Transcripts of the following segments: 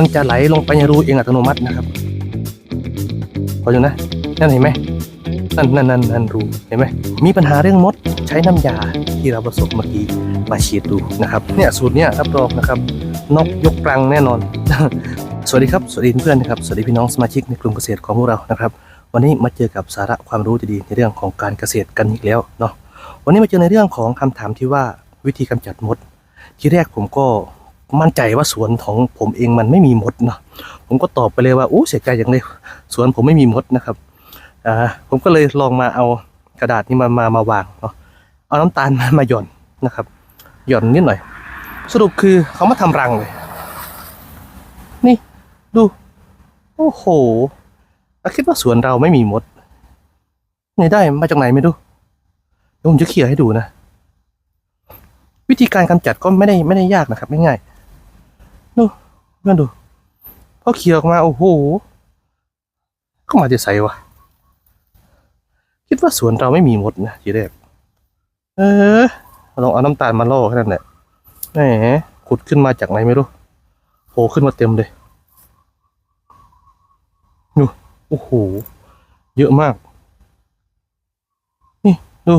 มันจะไหลลงไปในรูเองอัตโนมัตินะครับพออยู่นะ นั่นเห็นไหมนั่นนั่นนั่นนั่นรูเห็นไหมมีปัญหาเรื่องมดใช้น้ำยาที่เราผสมเมื่อกี้มาฉีดดูนะครับเนี่ยสูตรเนี้ยรับรองนะครับนกยกรังแน่นอน สวัสดีครับ สวัสดีเพื่อนนะครับสวัสดีพี่น้องสมาชิกในกลุ่มเกษตรของพวกเรานะครับ วันนี้มาเจอกับสาระความรู้ดีๆในเรื่องของการเกษตรกันอีกแล้วเนาะวันนี้มาเจอในเรื่องของคำถามที่ว่าวิธีกำจัดมด ที่แรกผมก็ มั่นใจว่าสวนของผมเองมันไม่มีมดเนาะผมก็ตอบไปเลยว่าโอ้เสียใจอย่างเลยสวนผมไม่มีมดนะครับอ่าผมก็เลยลองมาเอากระดาษนี้มามามาวางเนาะเอาน้ำตาลมามาหย่อนนะครับ หย่อนนิดหน่อย สรุปคือเขามาทำรังเลย นี่ดู โอ้โหคิดว่าสวนเราไม่มีมดไหนได้มาจากไหนไม่รู้เดี๋ยวผมจะเขี่ยให้ดูนะ วิธีการกำจัดก็ไม่ได้ไม่ได้ยากนะครับ ง่ายๆ มาดูพอเขี่ยออกมา โอ้โหเข้ามาจะใส่วะคิดว่าสวนเราไม่มีมดนะทีแรกเออลองเอาน้ำตาลมาล่อแค่นั้นแหละแหมขุดขึ้นมาจากไหนไม่รู้โผล่ขึ้นมาเต็มเลยดูโอ้โห เยอะมาก นี่ดู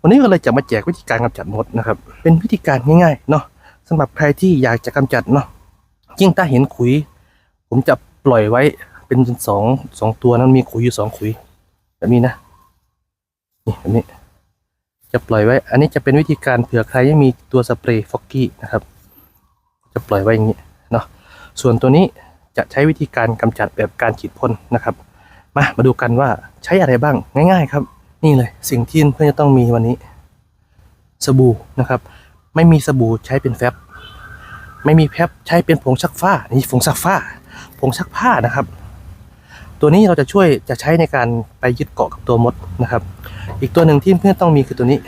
วันนี้ก็เลยจะมาแจกวิธีการกำจัดมดนะครับ เป็นวิธีการง่ายๆ เนาะ สำหรับใครที่อยากจะกำจัดเนาะยิ่งถ้าเห็นขุย ผมจะปล่อยไว้เป็นสองสองตัวนั้นมีขุยอยู่สองขุย แบบนี้นะนี่แบบนี้ จะปล่อยไว้ อันนี้จะเป็นวิธีการเผื่อใครยังมีตัวสเปรย์ฟอกกี้นะครับ จะปล่อยไว้อย่างนี้เนาะส่วนตัวนี้จะใช้วิธีการกำจัดแบบการฉีดพ่นนะครับ มามาดูกันว่าใช้อะไรบ้างง่าย ๆ ครับ นี่เลยสิ่งที่เพื่อนจะต้องมีวันนี้ สบู่นะครับ ไม่มีสบู่ใช้เป็นแฟบ ไม่มีแฟบใช้เป็นผงซักผ้านี่ผงซักผ้า ผงซักผ้านะครับ ตัวนี้เราจะช่วยจะใช้ในการไปยึดเกาะกับตัวมดนะครับ อีกตัวหนึ่งที่เพื่อนต้องมีคือตัวนี้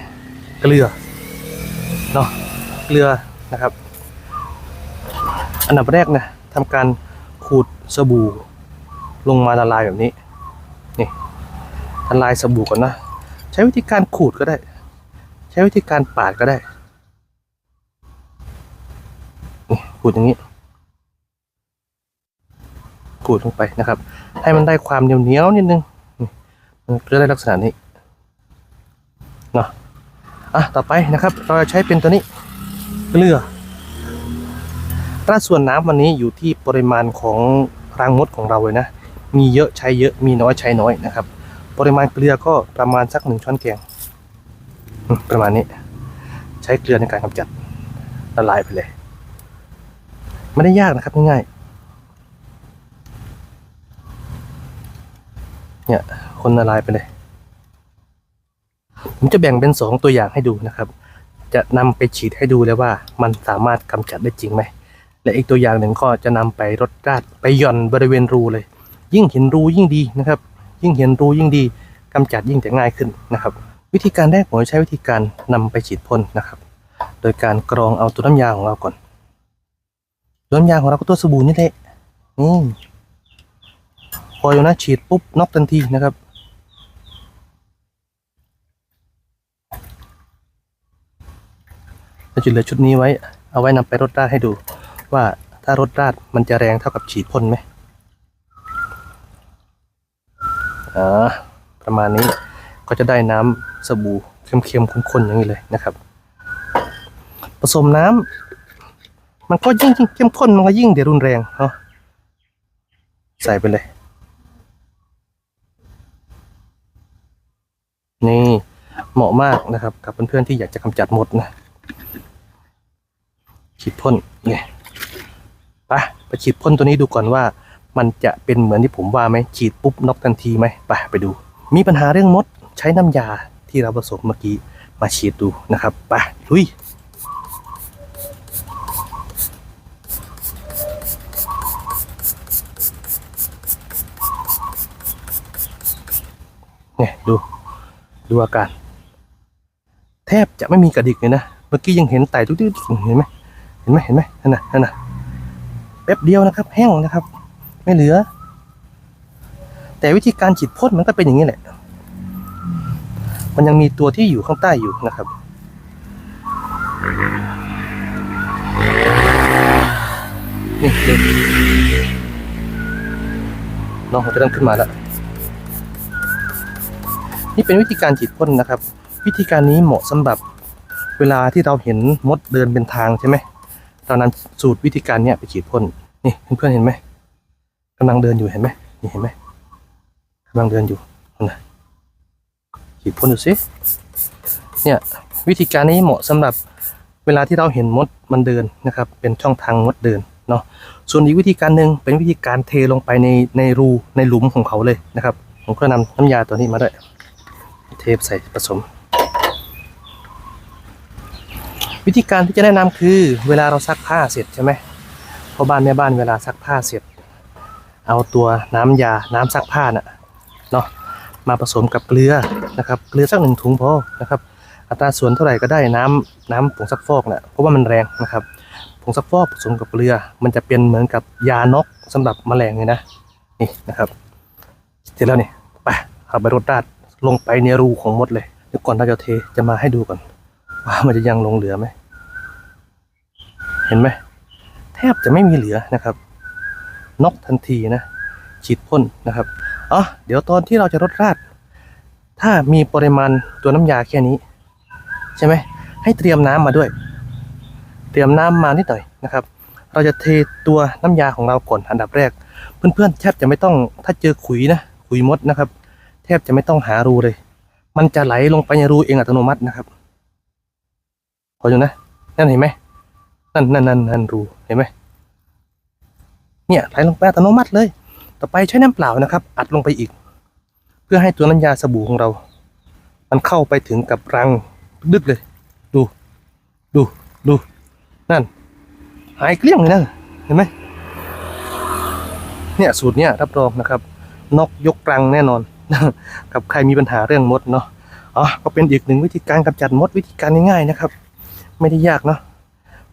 เกลือเนาะเกลือนะครับ อันดับแรกนะทำการขูดสบู่ลงมาละลายแบบนี้นี่ละลายสบู่ก่อนนะ ใช้วิธีการขูดก็ได้ ใช้วิธีการปาดก็ได้นี่ ขูดอย่างนี้ขูดลงไปนะครับ ให้มันได้ความเหนียวเหนียวๆนิดนึงมันจะได้ลักษณะนี้เนาะอะต่อไปนะครับ เราจะใช้เป็นตัวนี้เกลือตราส่วนน้ำวันนี้อยู่ที่ปริมาณของรังมดของเราเลยนะ มีเยอะใช้เยอะมีน้อยใช้น้อยนะครับ ปริมาณเกลือก็ประมาณสักหนึ่งช้อนแกงประมาณนี้ ใช้เกลือในการกำจัดละลายไปเลย ไม่ได้ยากนะครับง่ายๆเนี่ย คนละลายไปเลย ผมจะแบ่งเป็นสองตัวอย่างให้ดูนะครับ จะนำไปฉีดให้ดูเลยว่ามันสามารถกำจัดได้จริงไหม และอีกตัวอย่างหนึ่งก็จะนำไปรดราดไปหย่อนบริเวณรูเลย ยิ่งเห็นรูยิ่งดีนะครับ ยิ่งเห็นรูยิ่งดีกำจัดยิ่งจะง่ายขึ้นนะครับ วิธีการแรกผมจะใช้วิธีการนำไปฉีดพ่นนะครับ โดยการกรองเอาตัวน้ำยาของเราก่อน ตัวน้ำยาของเราก็ตัวสบู่นี่แหละนี่พออยู่นะฉีดปุ๊บน็อกทันทีนะครับ เราจะเหลือชุดนี้ไว้ เอาไว้นำไปรดราดให้ดู ว่าถ้ารดราดมันจะแรงเท่ากับฉีดพ่นไหมอ่าประมาณนี้ก็จะได้น้ำสบู่เค็มๆข้นๆอย่างนี้เลยนะครับ ผสมน้ำ มันก็ยิ่งยิ่งเข้มข้นมันก็ยิ่งเดี๋ยวรุนแรงเนาะใส่ไปเลย นี่เหมาะมากนะครับ กับเพื่อนๆที่อยากจะกำจัดมดนะฉีดพ่นเนี่ยไปไปฉีดพ่นตัวนี้ดูก่อนว่า มันจะเป็นเหมือนที่ผมว่าไหมฉีดปุ๊บน็อกทันทีไหมไปไปดู มีปัญหาเรื่องมดใช้น้ำยาที่เราผสมเมื่อกี้มาฉีดดูนะครับไปลุย เนี่ยดูดูอาการ แทบจะไม่มีกระดิกเลยนะเมื่อกี้ยังเห็นไต่ทุกที่เห็นไหมเห็นไหมเห็นไหมนั่นน่ะนั่นน่ะแป๊บเดียวนะครับ แห้งนะครับ ไม่เหลือ แต่วิธีการฉีดพ่นมันก็เป็นอย่างนี้แหละ มันยังมีตัวที่อยู่ข้างใต้อยู่นะครับนี่เร็วน้องเขาจะเริ่มขึ้นมาแล้ว นี่เป็นวิธีการฉีดพ่นนะครับ วิธีการนี้เหมาะสำหรับเวลาที่เราเห็นมดเดินเป็นทางใช่ไหมเรานำสูตรวิธีการเนี้ยไปฉีดพ่นนี่เพื่อนๆเห็นไหมกำลังเดินอยู่เห็นไหมนี่เห็นไหมกำลังเดินอยู่นั่นนะฉีดพ่นดูสิเนี่ยวิธีการนี้เหมาะสำหรับเวลาที่เราเห็นมดมันเดินนะครับ เป็นช่องทางมดเดินเนาะส่วนอีกวิธีการหนึ่งเป็นวิธีการเทลงไปในในรูในหลุมของเขาเลยนะครับ ผมก็นำน้ำยาตัวนี้มาด้วย เทปใส่ผสม วิธีการที่จะแนะนำคือ เวลาเราซักผ้าเสร็จใช่ไหมพ่อบ้านแม่บ้านเวลาซักผ้าเสร็จ เอาตัวน้ำยาน้ำซักผ้าน่ะเนาะมาผสมกับเกลือนะครับเกลือสักหนึ่งถุงพอนะครับอัตราส่วนเท่าไหร่ก็ได้น้ำน้ำผงซักฟอกน่ะเพราะว่ามันแรงนะครับผงซักฟอกผสมกับเกลือ มันจะเป็นเหมือนกับยานกสำหรับแมลงเลยนะนี่นะครับ เสร็จแล้วนี่ไปเอาไปรดราด ลงไปในรูของมดเลยเดี๋ยวก่อนเราจะเทจะมาให้ดูก่อน ว่ามันจะยังลงเหลือไหม เห็นไหม แทบจะไม่มีเหลือนะครับนกทันทีนะฉีดพ่นนะครับอ๋อเดี๋ยวตอนที่เราจะรดราด ถ้ามีปริมาณตัวน้ำยาแค่นี้ ใช่ไหมให้เตรียมน้ำมาด้วย เตรียมน้ำมานิดหน่อยนะครับ เราจะเทตัวน้ำยาของเราก่อนอันดับแรก เพื่อนๆแทบจะไม่ต้องถ้าเจอขุยนะขุยมดนะครับ ทบจะไม่ต้องหารูเลย มันจะไหลลงไปในรูเองอัตโนมัตินะครับพออยู่นะนั่นเห็นไหมนั่นนั่นนั่นนั่นรูเห็นไหมเนี่ยไหลลงไปอัตโนมัติเลย ต่อไปใช้น้ำเปล่านะครับ อัดลงไปอีก เพื่อให้ตัวน้ำยาสบู่ของเรา มันเข้าไปถึงกับรังดึกเลย ดู ดูดูนั่น หายเกลี้ยงเลยนะเห็นไหมเนี่ยสูตรเนี่ยรับรองนะครับ นกยกรังแน่นอน กับใครมีปัญหาเรื่องมดเนาะอ๋อก็เป็นอีกหนึ่งวิธีการกำจัดมดวิธีการง่ายๆนะครับ ไม่ได้ยากเนาะ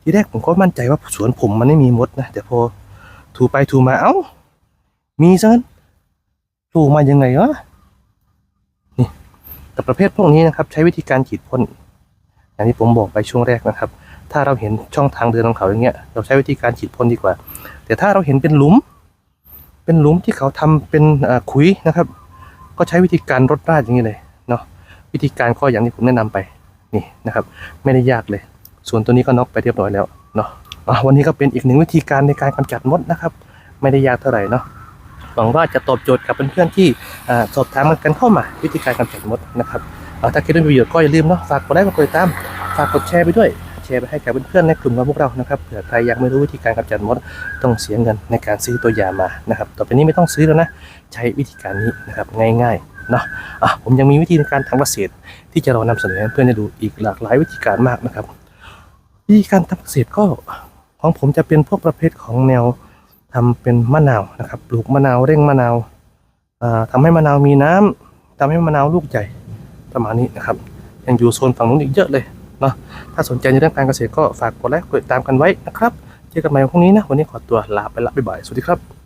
ทีแรกผมก็มั่นใจว่าสวนผมมันไม่มีมดนะแต่พอถูไปถูมาเอ้า มีซะงั้นถูมายังไงวะนี่แต่ประเภทพวกนี้นะครับ ใช้วิธีการฉีดพ่นอย่างที่ผมบอกไปช่วงแรกนะครับ ถ้าเราเห็นช่องทางเดินของเขาอย่างเงี้ย เราใช้วิธีการฉีดพ่นดีกว่า แต่ถ้าเราเห็นเป็นหลุม เป็นหลุมที่เขาทำเป็นขุยนะครับ ก็ใช้วิธีการรดราดอย่างนี้เลยเนาะวิธีการก็อย่างที่ผมแนะนำไปนี่นะครับ ไม่ได้ยากเลย ส่วนตัวนี้ก็น็อกไปเรียบร้อยแล้วเนาะวันนี้ก็เป็นอีกหนึ่งวิธีการในการกำจัดมดนะครับ ไม่ได้ยากเท่าไหร่เนาะหวังว่าจะตอบโจทย์กับเพื่อนๆที่อ่สอบถามกันเข้ามาวิธีการกำจัดมดนะครับถ้าคิดว่ามีประโยชน์ก็อย่าลืมเนาะฝากกดไลค์กดติดตามฝากกดแชร์ไปด้วย แชร์ไปให้กับเพื่อนๆในกลุ่มของพวกเรานะครับเผื่อใครอยากไม่รู้วิธีการกำจัดมดต้องเสียเงินในการซื้อตัวยามานะครับต่อไปนี้ไม่ต้องซื้อแล้วนะ ใช้วิธีการนี้นะครับง่ายๆเนาะอะผมยังมีวิธีในการทำเกษตร ที่จะเรานำเสนอให้เพื่อนได้ดูอีกหลากหลายวิธีการมากนะครับวิธีการทำเกษตรก็ของผมจะเป็นพวกประเภทของแนวทำเป็นมะนาวนะครับปลูกมะนาวเร่งมะนาวอ่าทำให้มะนาวมีน้ำทำให้มะนาวลูกใหญ่ประมาณนี้นะครับยังอยู่โซนฝั่งนู้นอีกเยอะเลย เนาะถ้าสนใจในเรื่องการเกษตรก็ฝากกดไลค์กดติดตามกันไว้นะครับ เจอกันใหม่พรุ่งนี้นะ วันนี้ขอตัวลาไปละบ๊ายบาย สวัสดีครับ